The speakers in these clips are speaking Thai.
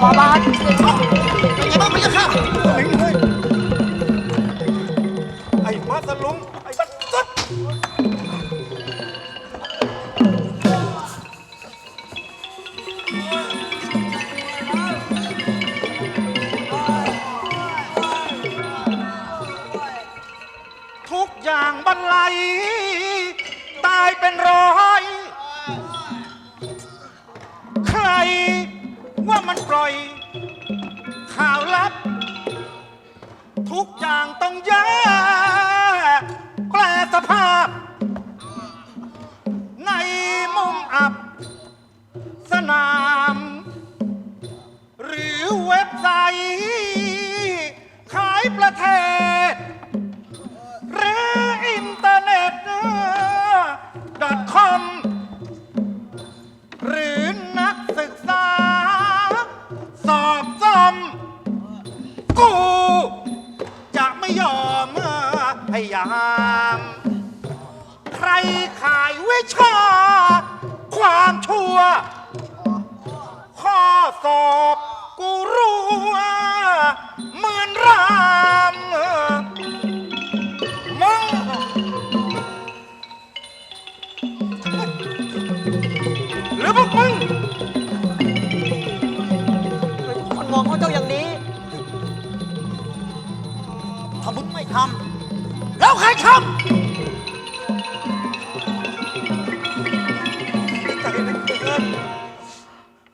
ขวาบาทเป็นไงบ้างพี่เจ้าค่ะลิงเฮ้ยไอ้มาสลุงไอ้สัตว์สัตว์ทุกอย่างบรรลัย ประเทศ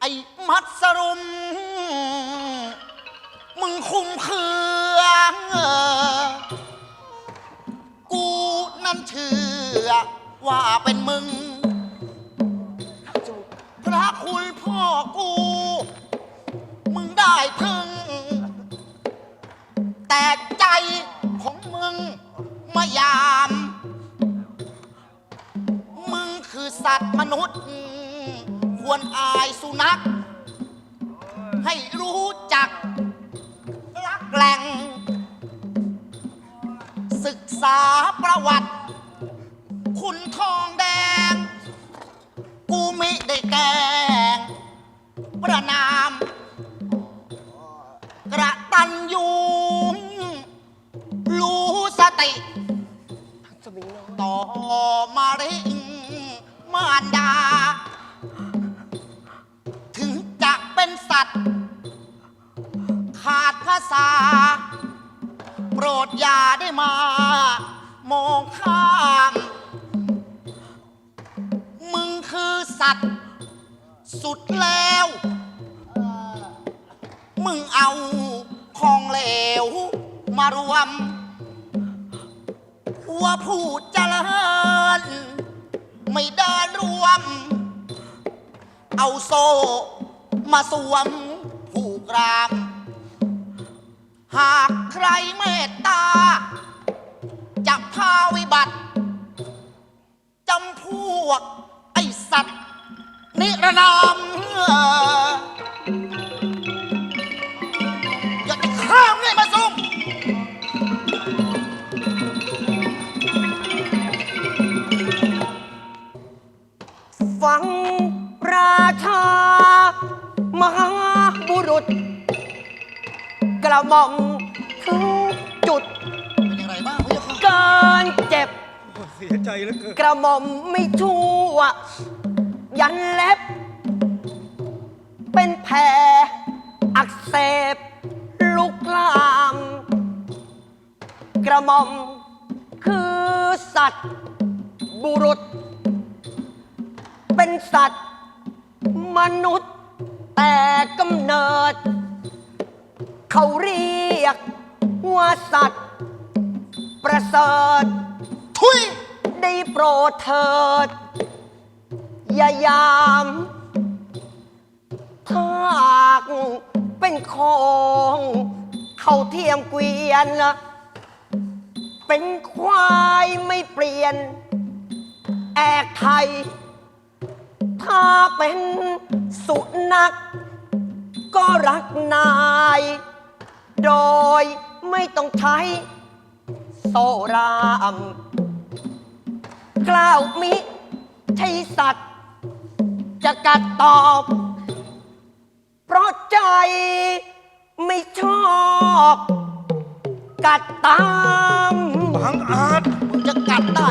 ไอ้มัดสรุม มึงคุมเครื่องกูนั่นเชื่อว่าเป็นมึง พระคุณพ่อกู มึงได้พึ่ง แต่ใจของมึงมายาม มึงคือสัตว์มนุษย์ ควรอายสุนัข ให้รู้จักรักแหล่ง ศึกษาประวัติ คุณทองแดง กูมิได้แกล้งประนาม กระตันยูรู้สติ ต่อมาริงมารดา ษา โปรดอย่าได้มา มองข้าม มึงคือสัตว์ สุดแล้ว มึงเอาของเหลว มารวมว่าผู้เจริญ ไม่เดินรวม เอาโซ่มาสวมผูกราม หากใครเมตตา จะพาวิบัติจำพวก ไอสัตว์ นิรนามอย่าจะข้ามเลยมาซุ่มฟังราชามหาบุรุษ กระหม่อม สียใจเหลือเกินกระหม่อมไม่ชั่ว ยันเล็บ เป็นแผลอักเสบลุกลาม กระหม่อมคือสัตว์บุรุษ เป็นสัตว์มนุษย์แต่กำเนิด เขาเรียกว่าสัตว์ประเสริฐ ทุยได้ โปรดเถิด อย่ายาม ถ้าหากเป็นของเขาเทียมเกวียนเป็นควายไม่เปลี่ยน แอกไทย ถ้าเป็นสุนัขก็รักนาย โดยไม่ต้องใช้โซราม กล่าวมิใช่สัตว์ จะกัดตอบ เพราะใจไม่ชอบ กัดตามบางอาจมึงจะกัดได้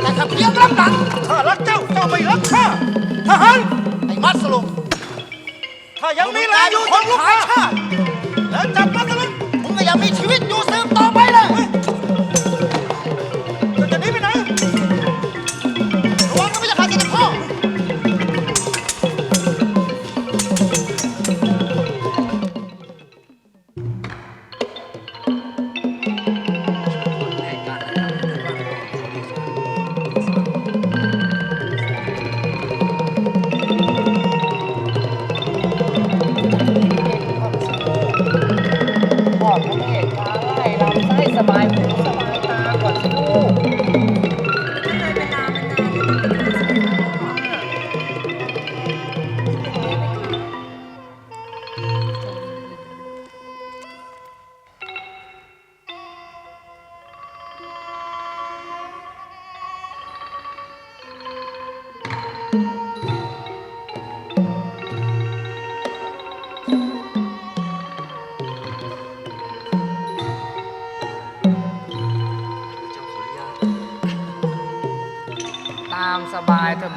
แต่ถ้าเพียงรับหลังข้ารักเจ้าเจ้าไม่รักข้าทหารไอ้มัสลุงถ้ายังมีแรงอยู่ของลูกค้าชาติแล้วจับ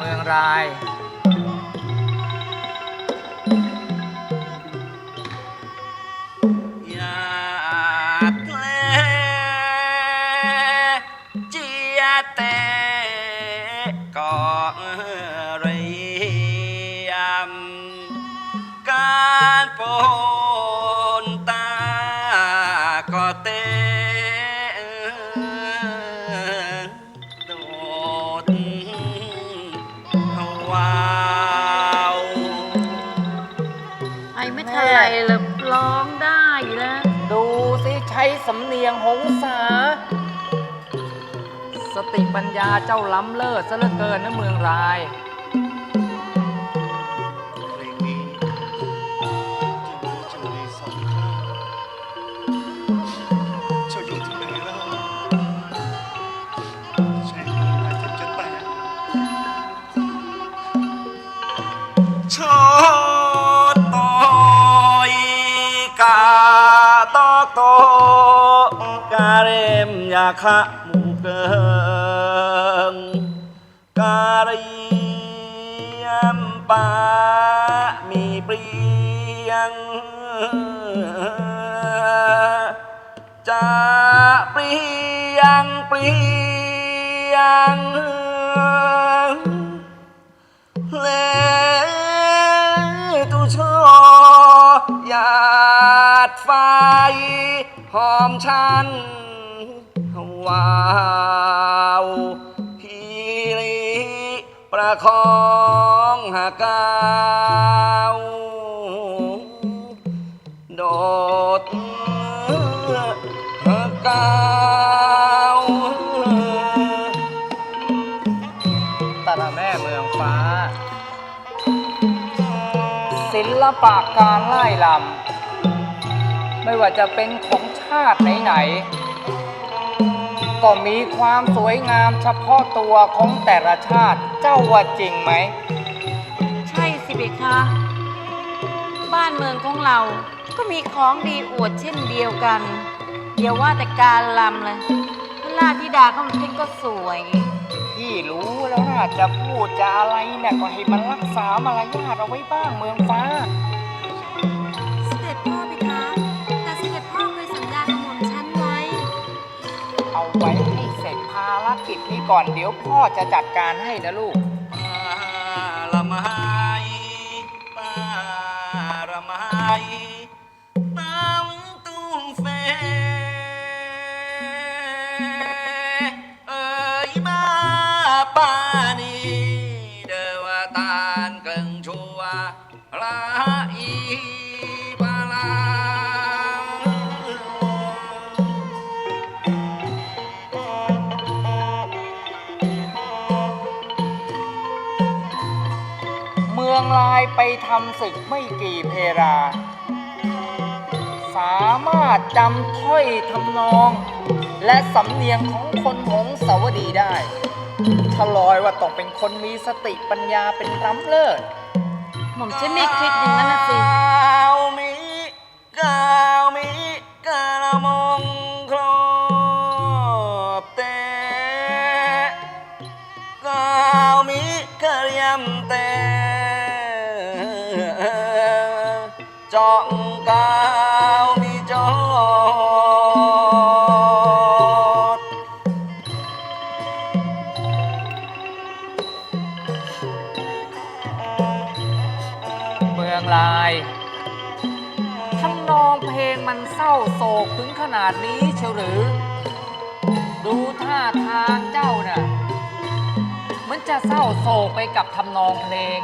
มืองรายอย ร้องได้แล้ว ดูสิใช้สำเนียงหงสา สติปัญญาเจ้าล้ำเลิศซะเหลือเกินนะเมืองราย มยาคะหมูเกิงการียมปามีเปรียงจะเปรียงเปรียงเลตุชอหยาดไฟหอมชัน วาวพี่ลีประคองหากาวโดดหากาวตาแม่เมืองฟ้า ศิลปะการไล่ลำไม่ว่าจะเป็นของชาติไหนๆ ก็มีความสวยงามเฉพาะตัวของแต่ละชาติ เจ้าว่าจริงไหม ใช่สิเบคะ บ้านเมืองของเราก็มีของดีอวดเช่นเดียวกันอย่าว่าแต่การลำเลยพระราชธิดาของท่านก็สวย พี่รู้แล้วนะจะพูดจะอะไรเนี่ยก็ให้มันรักษามารยาทเอาไว้บ้างเมืองฟ้า ไว้ให้เสร็จภารกิจนี้ก่อนเดี๋ยวพ่อจะจัดการให้นะลูก ละไมปาละไม เมืองลายไปทำศึกไม่กี่เพรา สามารถจำถ้อยทำนอง และสำเนียงของคนหงสาวดีได้ทลอยว่าต้องเป็นคนมีสติปัญญาเป็นล้ำเลิศม่อมฉันไม่คิดอย่างนั้นนะสิกาวมีกาวมีกะละมงครอบเตกาวมีกะยำเตางลายทำนองเพลงมันเศร้าโศกถึงขนาดนี้เชียวหรือ ดูท่าทางเจ้าน่ะ มันจะเศร้าโศกไปกับทำนองเพลง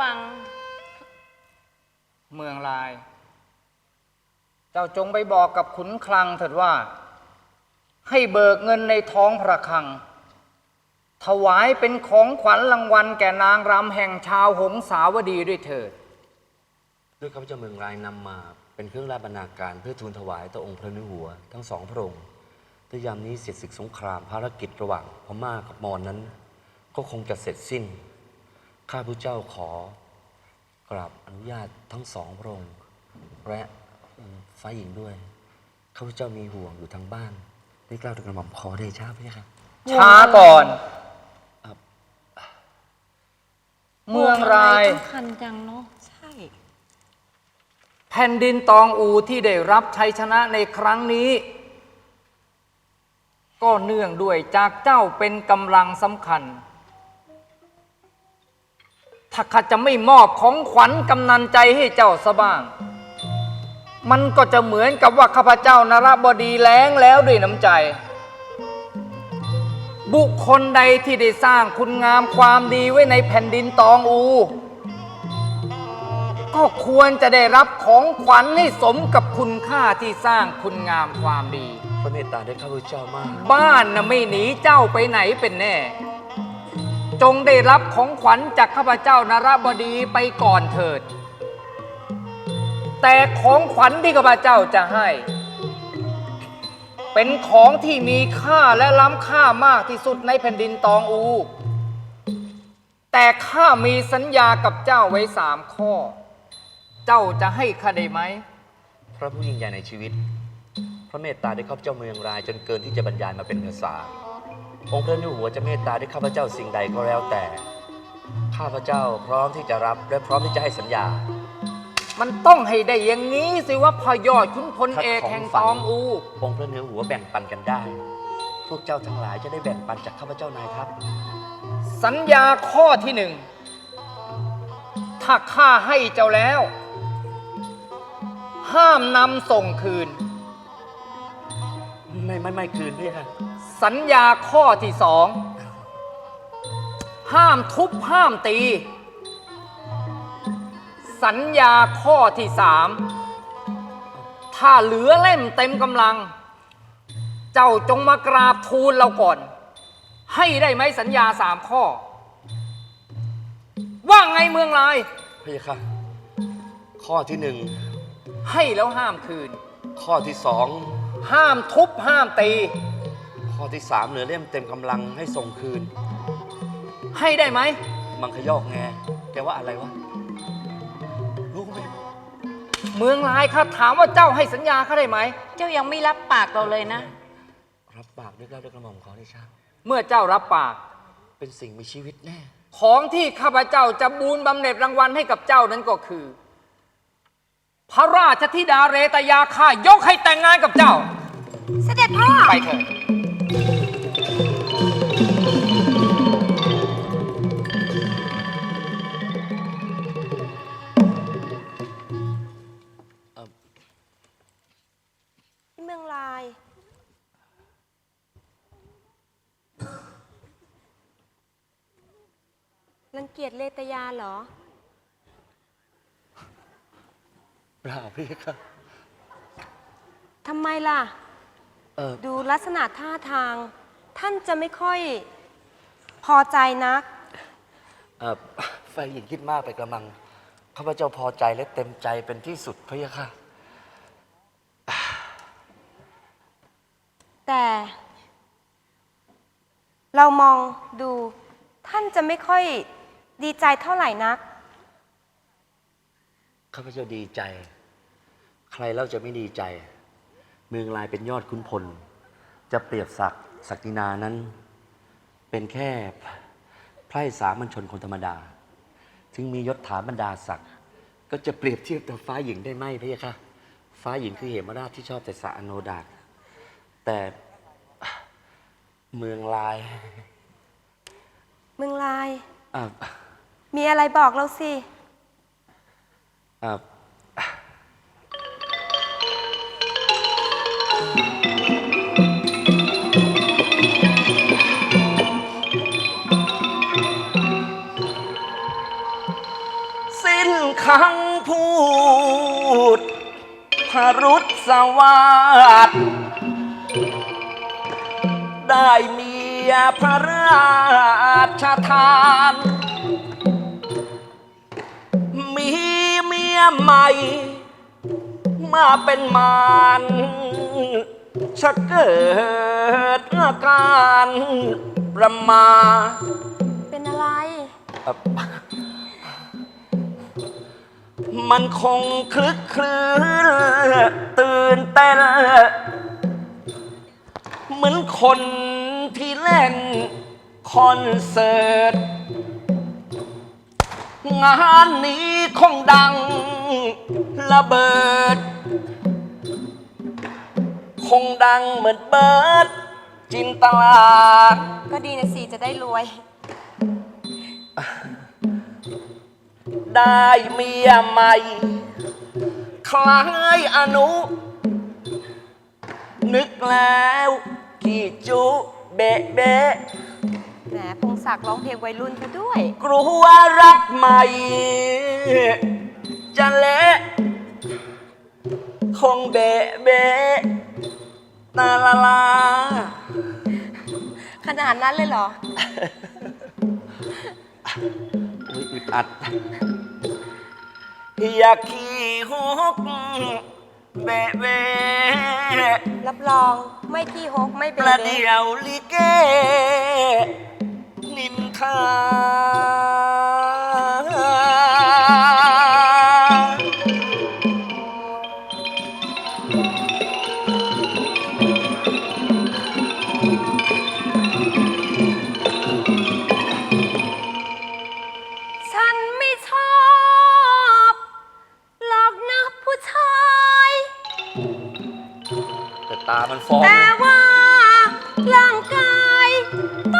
ฟัง เมืองลาย เจ้าจงไปบอกกับขุนคลังเถิดว่า ให้เบิกเงินในท้องพระคลัง ถวายเป็นของขวัญรางวัลแก่นางรำแห่งชาวหงสาวดีด้วยเถิดด้วยข้าพเจ้าเมืองรายนำมาเป็นเครื่องราชบรรณาการเพื่อทูลถวายต่อองค์พระนุหัว ทั้งสองพระองค์ถ้ายามนี้เสร็จศึกสงครามภารกิจระหว่างพม่ากับมอญนั้น ก็คงจะเสร็จสิ้น ข้าพเจ้าขอกราบอนุญาตทั้งสองพระองค์และอืมฝ่ายหญิงด้วย ข้าพเจ้ามีห่วงอยู่ทางบ้านได้กล่าวถึงกระหม่อมขอเดชะพระยะค่ะช้าก่อนครับเมืองรายสำคัญจังเนาะใช่ แผ่นดินตองอูที่ได้รับชัยชนะในครั้งนี้ ก็เนื่องด้วยจากเจ้าเป็นกำลังสำคัญ ถ้าข้าจะไม่มอบของขวัญกำนันใจให้เจ้าซะบ้าง มันก็จะเหมือนกับว่าข้าพเจ้านารบดีแล้งแล้วด้วยน้ำใจ บุคคลใดที่ได้สร้างคุณงามความดีไว้ในแผ่นดินตองอู ก็ควรจะได้รับของขวัญให้สมกับคุณค่าที่สร้างคุณงามความดี พระเมตตาได้ข้าพเจ้ามาก บ้านน่ะไม่หนีเจ้าไปไหนเป็นแน่ จงได้รับของขวัญจากข้าพเจ้านารบดีไปก่อนเถิด แต่ของขวัญที่ข้าพเจ้าจะให้ เป็นของที่มีค่าและล้ำค่ามากที่สุดในแผ่นดินตองอู แต่ข้ามีสัญญากับเจ้าไว้สามข้อ เจ้าจะให้ข้าได้ไหม พระผู้ยิ่งใหญ่ในชีวิต พระเมตตาได้ข้าพเจ้าเมืองรายจนเกินที่จะบรรยายมาเป็นภาษา องค์พระนุหัวจะเมตตาได้ข้าพเจ้าสิ่งใดก็แล้วแต่ ข้าพเจ้าพร้อมที่จะรับและพร้อมที่จะให้สัญญา มันต้องให้ได้อย่างนี้สิว่าพอยอดขุนพลเอกแห่งตองอู องค์พระเนื้อหัวแบ่งปันกันได้ พวกเจ้าทั้งหลายจะได้แบ่งปันจากข้าพเจ้านายครับ สัญญาข้อที่หนึ่ง ถ้าข้าให้เจ้าแล้ว ห้ามนำส่งคืน ไม่ไม่ไม่คืนพี่ค่ะ สัญญาข้อที่สองห้ามทุบห้ามตี สัญญาข้อที่สามถ้าเหลือเล่มเต็มกำลัง เจ้าจงมากราบทูลเราก่อน ให้ได้ไหมสัญญาสามข้อ ว่าไงเมืองลายพี่ค่ะ ข้อที่หนึ่งให้แล้วห้ามคืน ข้อที่สองห้ามทุบห้ามตี ข้อที่สามเหลือเล่มเต็มกำลังให้ส่งคืน ให้ได้ไหม มังคยอกแงแกว่าอะไรวะรู้ไหมเมืองลายข้าถามว่าเจ้าให้สัญญาข้าได้ไหม เจ้ายังไม่รับปากเราเลยนะ รับปากด้วยเกล้าด้วยกระหม่อมขอได้ชาเมื่อเจ้ารับปาก เป็นสิ่งมีชีวิตแน่ ของที่ข้าพเจ้าจะบูนบำเหน็จรางวัลให้กับเจ้านั้นก็คือ พระราชธิดาเรตยาข้ายกให้แต่งงานกับเจ้า เสด็จพ่อ ไปเถิด รังเกียจเลตยาเหรอ เปล่าพี่ค่ะทำไมล่ะ เออดูลักษณะท่าทาง ท่านจะไม่ค่อยพอใจนัก เออไฟหญิงคิดมากไปกระมังข้าพเจ้าพอใจและเต็มใจเป็นที่สุดพะยะค่ะ แต่ เรามองดูท่านจะไม่ค่อย ดีใจเท่าไหร่นัก ข้าพเจ้าดีใจ ใครเล่าจะไม่ดีใจ เมืองลายเป็นยอดขุนพล จะเปรียบศักดิ์ศักดินานั้น เป็นแค่ไพร่สามัญชนคนธรรมดา ถึงมียศถาบรรดาศักดิ์ก็จะเปรียบเทียบกับฟ้าหญิงได้ไหมพะยะค่ะ ฟ้าหญิงคือเหมราชที่ชอบแต่สระอโนดาตแต่เมืองลาย เมืองลาย อ่า มีอะไรบอกเราสิ อ่าสิ้นคำพูด พรุษสวัสดได้เมียพระราชทาน ใหม่ มาเป็นมารชะเกิดอาการประมาเป็นอะไรมันคงคลึกคลื้นตื่นเต้นเหมือนคนที่เล่นคอนเสิร์ต งานนี้คงดังระเบิด คงดังเหมือนเบิร์ดจินตลาก็ดีนะสิจะได้รวย ได้เมียใหม่ คล้ายอนุ นึกแล้วกี่จุ เบะเบะ แหมพงศักดิ์ร้องเพลงวัยรุ่นซะด้วย กลัวรักใหม่ จะเละคงเบะเบะนาลาลา ขนาดนั้นเลยเหรอ อุ๊ยอึดอัด อยากขี่ฮกเบะเบะรับรองไม่ขี้ฮกไม่เบประเบ้เดี๋ยวลิเก นินทาฉันไม่ชอบหรอกนะผู้ชาย แต่ตามันฟ้องแต่ว่าร่างกายต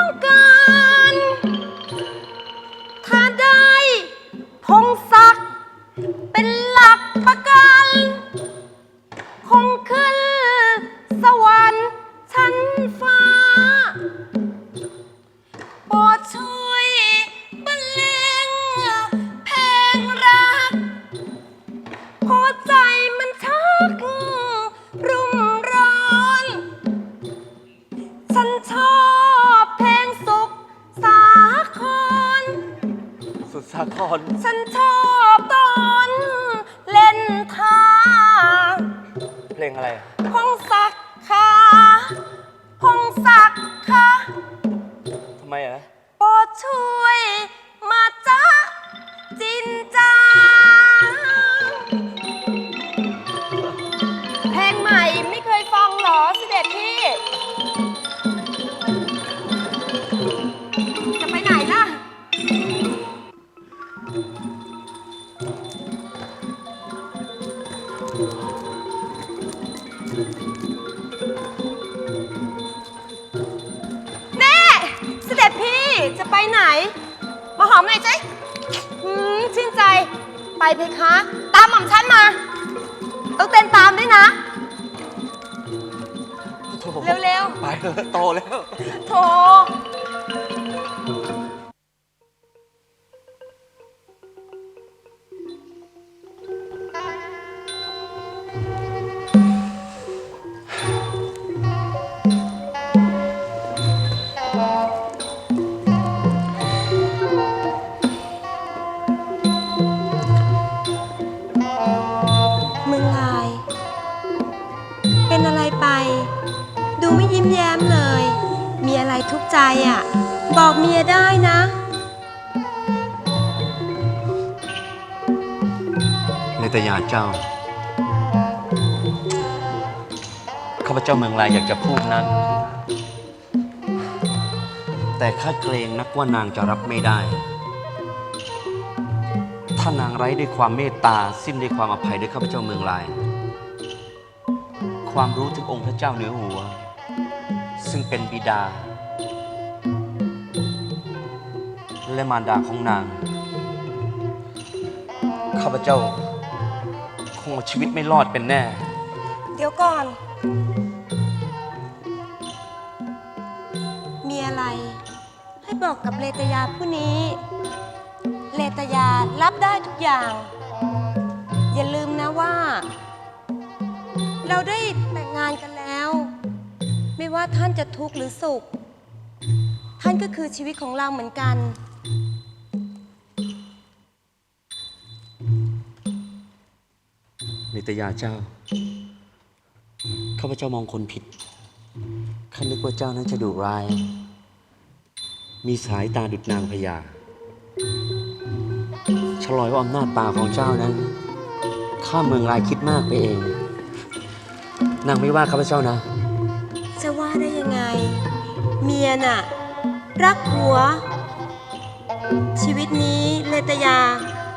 เจ้า ข้าพเจ้าเมืองลายอยากจะพูดนั้น แต่ข้าเกรงนักว่านางจะรับไม่ได้ ถ้านางไร้ด้วยความเมตตาสิ้นด้วยความอภัยด้วยข้าพเจ้าเมืองลาย ความรู้ถึงองค์พระเจ้าเหนือหัว ซึ่งเป็นบิดา และมารดาของนางข้าพเจ้า งเอาชีวิตไม่รอดเป็นแน่ เดี๋ยวก่อน มีอะไร ให้บอกกับเลตยาผู้นี้ เลตยารับได้ทุกอย่าง อย่าลืมนะว่า เราได้แต่งงานกันแล้ว ไม่ว่าท่านจะทุกข์หรือสุข ท่านก็คือชีวิตของเราเหมือนกัน นิตยาเจ้า ข้าพเจ้ามองคนผิด ข้านึกว่าเจ้านั้นจะดุร้าย มีสายตาดุดนางพญาฉลอยว่าอำนาจตาของเจ้านั้น ข้าเมืองรายคิดมากไปเอง นางไม่ว่าข้าพเจ้านะ จะว่าได้ยังไง เมียน่ะ รักหัว ชีวิตนี้เลตยา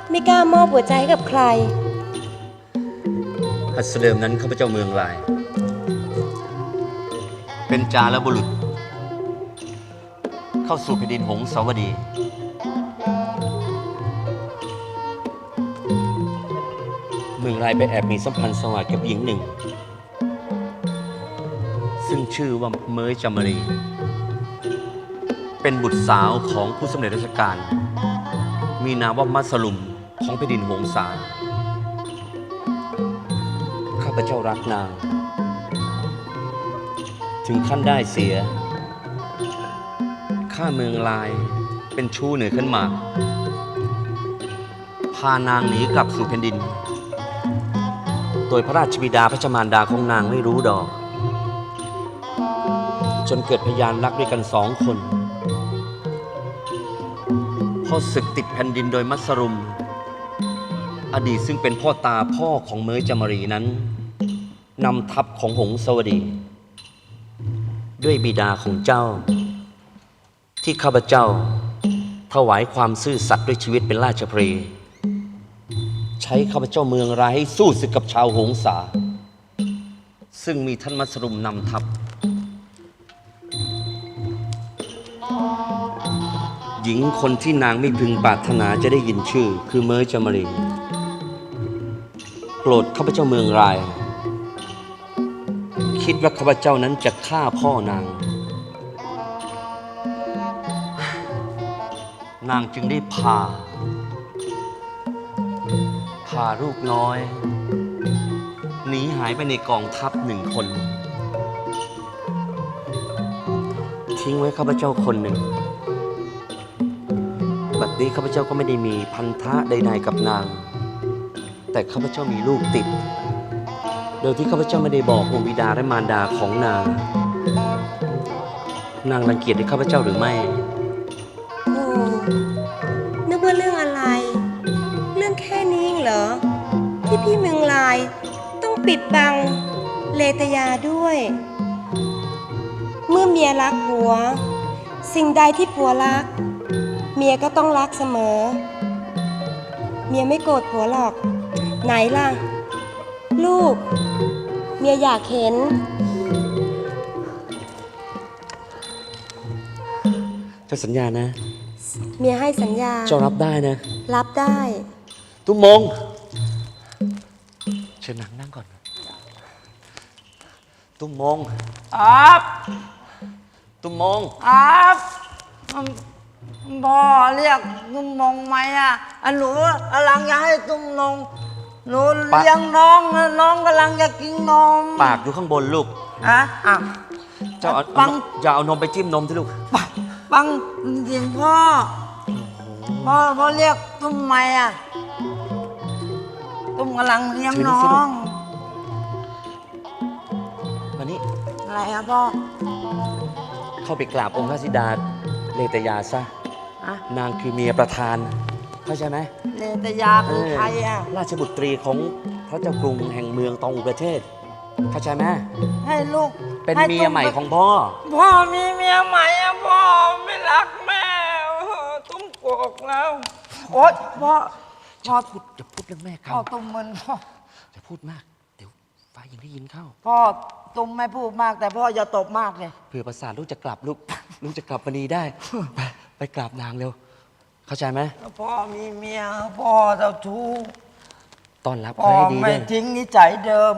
ไม่กล้ามอบหัวใจให้กับใคร หัสเดิมนั้นข้าพเจ้าเมืองลาย เป็นจาและบุรุษ เข้าสู่แผ่นดินหงสาวดี เมืองลายไปแอบมีสัมพันธ์สวัสดิ์กับหญิงหนึ่ง ซึ่งชื่อว่าเมยจามรี เป็นบุตรสาวของผู้สำเร็จราชการ มีนามว่ามัสลุมของแผ่นดินหงสาข้า พเจ้ารักนาง ถึงขั้นได้เสีย ข้าเมืองลายเป็นชู้เหนือขึ้นมา พานางหนีกลับสู่แผ่นดิน โดยพระราชบิดาพระชมารดาของนางไม่รู้ดอก จนเกิดพยานรักด้วยกันสองคนพอศึกติดแผ่นดินโดยมัสรุม อดีตซึ่งเป็นพ่อตาพ่อของเมยจามรีนั้น นำทัพของหงสวดี ด้วยบิดาของเจ้า ที่ข้าพเจ้า ถวายความซื่อสัตย์ด้วยชีวิตเป็นราชพรีใช้ข้าพเจ้าเมืองรายให้สู้ศึกกับชาวหงสา ซึ่งมีท่านมัสรุมนำทัพ หญิงคนที่นางไม่พึงปรารถนาจะได้ยินชื่อ คือเมยจามริงโปรดข้าพเจ้าเมืองราย คิดว่าข้าพเจ้านั้นจะฆ่าพ่อนาง นางจึงได้พา พาลูกน้อย หนีหายไปในกองทัพหนึ่งคน ทิ้งไว้ข้าพเจ้าคนหนึ่งบัดนี้ข้าพเจ้าก็ไม่ได้มีพันธะใดๆกับนาง แต่ข้าพเจ้ามีลูกติด โดยที่ข้าพเจ้าไม่ได้บอกองค์บิดาและมารดาของนาง นางรังเกียจในข้าพเจ้าหรือไม่ โอ้นึกว่าเรื่องอะไร เรื่องแค่นี้เองเหรอ ที่พี่เมืองลาย ต้องปิดบังเลตยาด้วย เมื่อเมียรักผัว สิ่งใดที่ผัวรัก เมียก็ต้องรักเสมอ เมียไม่โกรธผัวหรอก ไหนล่ะ ลูก เมียอยากเห็น เจ้าสัญญานะ เมียให้สัญญา เจ้ารับได้นะ รับได้ ตุ้มมง เชิญนางนั่งก่อน ตุ้มมงครับตุ้มมงครับอืมพ่อเรียกตุ้มมงไหมอะอันหนูกำลังจะให้ตุ้มนง หนูปะเลี้ยงน้องนะน้องกำลังจะกินนมปากอยู่ข้างบนลูก อะอะ เจ้าเอาปัง อย่าเอานมไปจิ้มนมที่ลูกปังปังเสียงพ่อ พ่อพ่อเรียกตุ้มไหมอะ ตุ้มกำลังเลี้ยงถือนี่น้อสิลูกงมานี่อะไรอะพ่อเข้าไปกราบองค์พระธิดาเลตยาซะ อะนางคือเมียประธาน เข้าใจไหม เลตยาคือใครอะ ราชบุตรีของพระเจ้ากรุงแห่งเมืองตองอุประเทศเข้าใจไหมให้ลูกเป็นให้เมียตุ้ใหม่ของพ่อ พ่อมีเมียใหม่อะพ่อไม่รักแม่โอ้โหตุ้มโกกแล้วโอ๊ยพ่อพ่อพูดอย่าพูดเรื่องแม่เขาพ่อตุ้มมึนพ่ออย่าพูดมาก เดี๋ยวฟ้ายังได้ยินเข้า พ่อตุ้มไม่พูดมาก แต่พ่ออย่าตบมากเลยเผื่อประสาทลูกจะกลับลูกลูกจะกลับวันนี้ได้ ไปไปกราบนางเร็ว เข้าใจไหมพ่อมีเมียพ่อเจ้าชู้ต้อนรับพ่อเขาให้ดีไม่ด้วย ทิ้งนิสัยเดิม